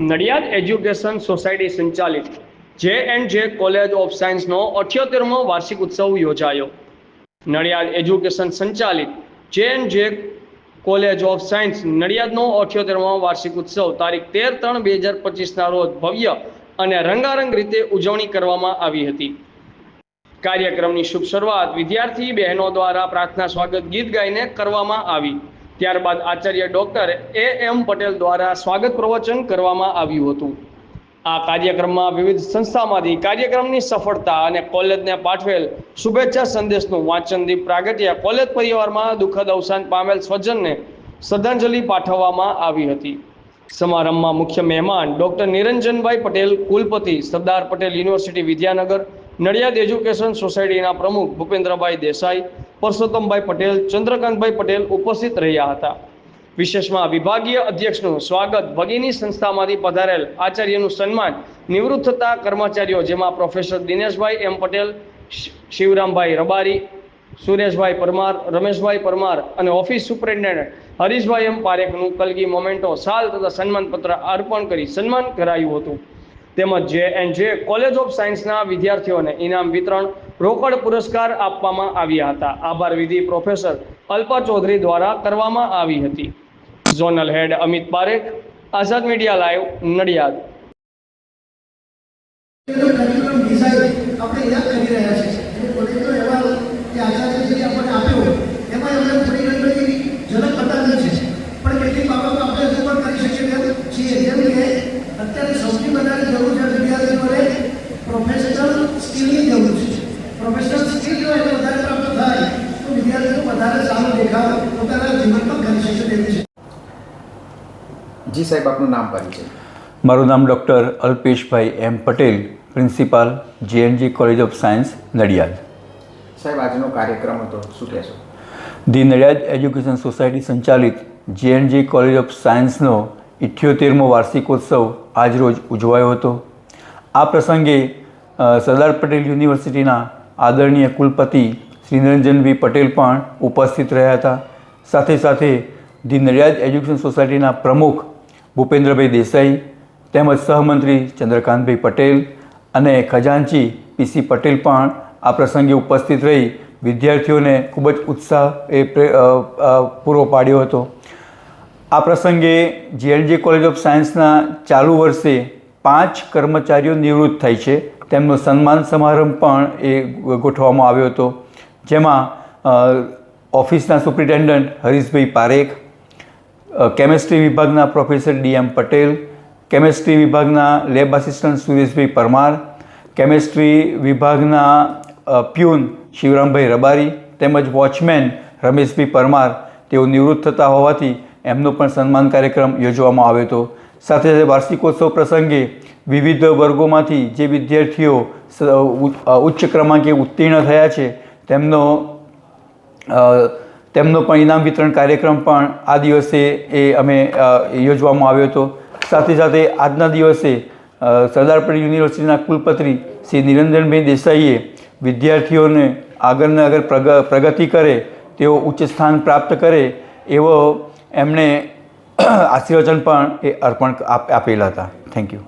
Nadiad education society સંચાલિત J and J college of સાયન્સનો અઠ્યોતેરમો વાર્ષિક ઉત્સવ યોજાયો. નડિયાદ એજ્યુકેશન સંચાલિત J and J college of science નડિયાદનો અઠ્યોતેરમો વાર્ષિક ઉત્સવ તારીખ તેર ત્રણ બે હજાર પચીસના રોજ ભવ્ય અને રંગારંગ રીતે ઉજવણી કરવામાં આવી હતી. કાર્યક્રમની શુભ શરૂઆત વિદ્યાર્થી બહેનો દ્વારા પ્રાર્થના સ્વાગત ગીત ગાઈને કરવામાં આવી. ત્યારબાદ આચાર્ય ડોક્ટર એ એમ પટેલ દ્વારા સ્વાગત પ્રવચન કરવામાં આવ્યું હતું. આ કાર્યક્રમમાં વિવિધ સંસ્થામાંથી કાર્યક્રમની સફળતા અને કોલેજને પાઠવેલ શુભેચ્છા સંદેશનું વાંચનદીપ પ્રાગટ્ય કોલેજ પરિવારમાં દુઃખદ અવસાન પામેલ સ્વજનને શ્રદ્ધાંજલિ પાઠવવામાં આવી હતી. સમારંભમાં મુખ્ય મહેમાન ડોક્ટર નિરંજનભાઈ પટેલ, કુલપતિ સરદાર પટેલ યુનિવર્સિટી વિદ્યાનગર, નડિયાદ એજ્યુકેશન સોસાયટીના પ્રમુખ ભૂપેન્દ્રભાઈ દેસાઈ પરસોત્તમભાઈ પટેલ, ચંદ્રકાંતભાઈ પટેલ ઉપસ્થિત રહ્યા હતા. વિશેષમાં વિભાગીય અધ્યક્ષનું સ્વાગત ભગીની સંસ્થામાંથી પધારેલ આચાર્યનું સન્માન નિવૃત્ત થતા કર્મચારીઓ જેમાં પ્રોફેસર દિનેશભાઈ એમ પટેલ શિવરામભાઈ રબારી, સુરેશભાઈ પરમાર, રમેશભાઈ પરમાર અને ઓફિસ સુપરિન્ટેન્ડન્ટ હરીશભાઈ એમ પારેખનું કલગી મોમેન્ટો સાલ તથા સન્માનપત્ર અર્પણ કરી સન્માન કરાયું હતું. તેમજ જે એન્ડ જે કોલેજ ઓફ સાયન્સના વિદ્યાર્થીઓને ઇનામ વિતરણ રોકડ પુરસ્કાર આપવામાં આવ્યા હતા. આભાર વિધિ પ્રોફેસર અલ્પા ચૌધરી દ્વારા કરવામાં આવી હતી. Zonal head Amit Parekh, Azad media live, Nadiad. આપણે કરી રહ્યા છીએ. જી સાહેબ આપનું નામ પરિચય. મારું નામ doctor Alpeshbhai M Patel principal JNG college of science Nadiad. સાહેબ આજનો કાર્યક્રમ હતો શું કહેશો? ધી નડિયાદ એજ્યુકેશન સોસાયટી સંચાલિત જેએનજી કોલેજ ઓફ સાયન્સનો ઇઠ્યોતેરમો વાર્ષિકોત્સવ આજરોજ ઉજવાયો હતો. આ પ્રસંગે સરદાર પટેલ યુનિવર્સિટીના આદરણીય કુલપતિ શ્રી નિરંજનભાઈ પટેલ પણ ઉપસ્થિત રહ્યા હતા. સાથે સાથે ધી નડિયાદ એજ્યુકેશન સોસાયટીના પ્રમુખ ભૂપેન્દ્રભાઈ દેસાઈ તેમજ સહમંત્રી ચંદ્રકાંતભાઈ પટેલ અને ખજાનચી પીસી પટેલ પણ આ પ્રસંગે ઉપસ્થિત રહી વિદ્યાર્થીઓને ખૂબ જ ઉત્સાહ એ પ્રે- પાડ્યો હતો. આ પ્રસંગે જીએનજી કોલેજ ઓફ સાયન્સના ચાલુ વર્ષે પાંચ કર્મચારીઓ નિવૃત્ત થઈ છે. તેમનો સન્માન સમારંભ પણ એ ગોઠવવામાં આવ્યો હતો. જેમાં ઓફિસના સુપ્રિન્ટેન્ડન્ટ હરીશભાઈ પારેખ કેમેસ્ટ્રી વિભાગના professor D M Patel, chemistry વિભાગના lab assistant Sureshbhai Parmar, chemistry વિભાગના પ્યુન શિવરામભાઈ રબારી તેમજ વોચમેન રમેશભાઈ પરમાર તેઓ નિવૃત્ત થતા હોવાથી એમનો પણ સન્માન કાર્યક્રમ યોજવામાં આવ્યો હતો. સાથે સાથે વાર્ષિકોત્સવ પ્રસંગે વિવિધ વર્ગોમાંથી જે વિદ્યાર્થીઓ ઉચ્ચ ક્રમાંકે ઉત્તીર્ણ થયા છે, તેમનો તેમનો પણ ઇનામ વિતરણ કાર્યક્રમ પણ આ દિવસે એ અમે યોજવામાં આવ્યો હતો. સાથે સાથે આજના દિવસે સરદાર પટેલ યુનિવર્સિટીના કુલપતિ શ્રી નિરંજનભાઈ દેસાઈએ વિદ્યાર્થીઓને આગળને આગળ પ્રગ, પ્રગતિ કરે, તેઓ ઉચ્ચ સ્થાન પ્રાપ્ત કરે, એવો એમણે આશીર્વચન પણ એ અર્પણ આપ- આપેલા હતા. Thank you